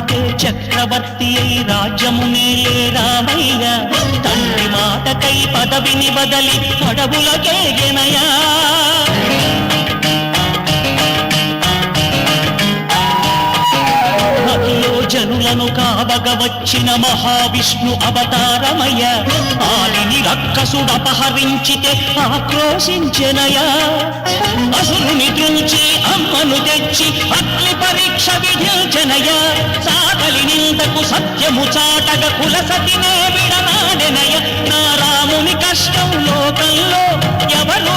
తెల్లవారితే చక్రవర్తి అయి రాజ్యము నేలే రామయ్య. తండ్రి మాటకై పదవిని బదలి పడవులకే గెనయా జనులను కావగ వచ్చిన మహావిష్ణు అవతారమయ్య. ఆలిని రక్కసుడు అపహరించితే ఆక్రోశించెనయా అసురుని దృంచి అమ్మను తెచ్చి అగ్ని పరీక్ష విధించనయ సాగలి నిందకు సత్యము చాటగ కుల విడనాడెనయ నా రాముని కష్టం లోకంలో ఎవరో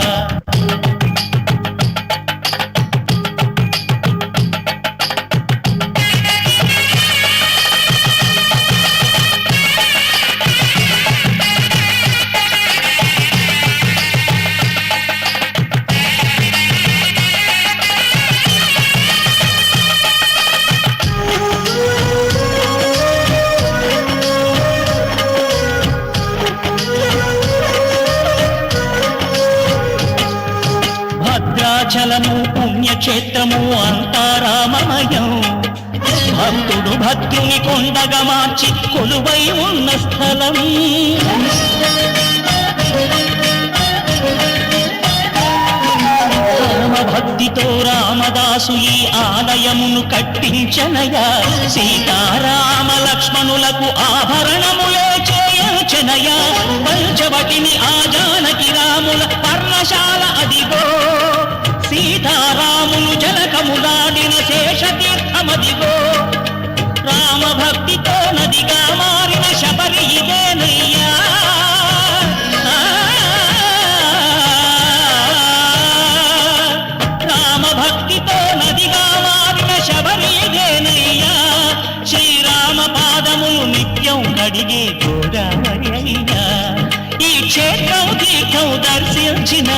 భద్రాచలము పుణ్యక్షేత్రము అంతా రామమయం భక్తుడు భక్తుని కొండగా మార్చి కొలువై ఉన్న స్థలం. భక్తితో రామదాసు ఈ ఆలయమును కట్టించనయా. సీతారామ లక్ష్మణులకు ఆభరణములే చేయించనయా. పంచవటిని ఆ జానకి రాముల పర్ణశాల జలకములాడిన శేషతీర్థమదిగో. రామ భక్తితో నదిగా మారిన శబరి ఇదేనయ్యా రామ భక్తితో నదిగా మారిన శబరి ఇదేనయ్యా శ్రీరామ పాదములు నిత్యం కడిగే గోదావరి అయ్యా. ఈ క్షేత్రం తీర్థం దర్శించిన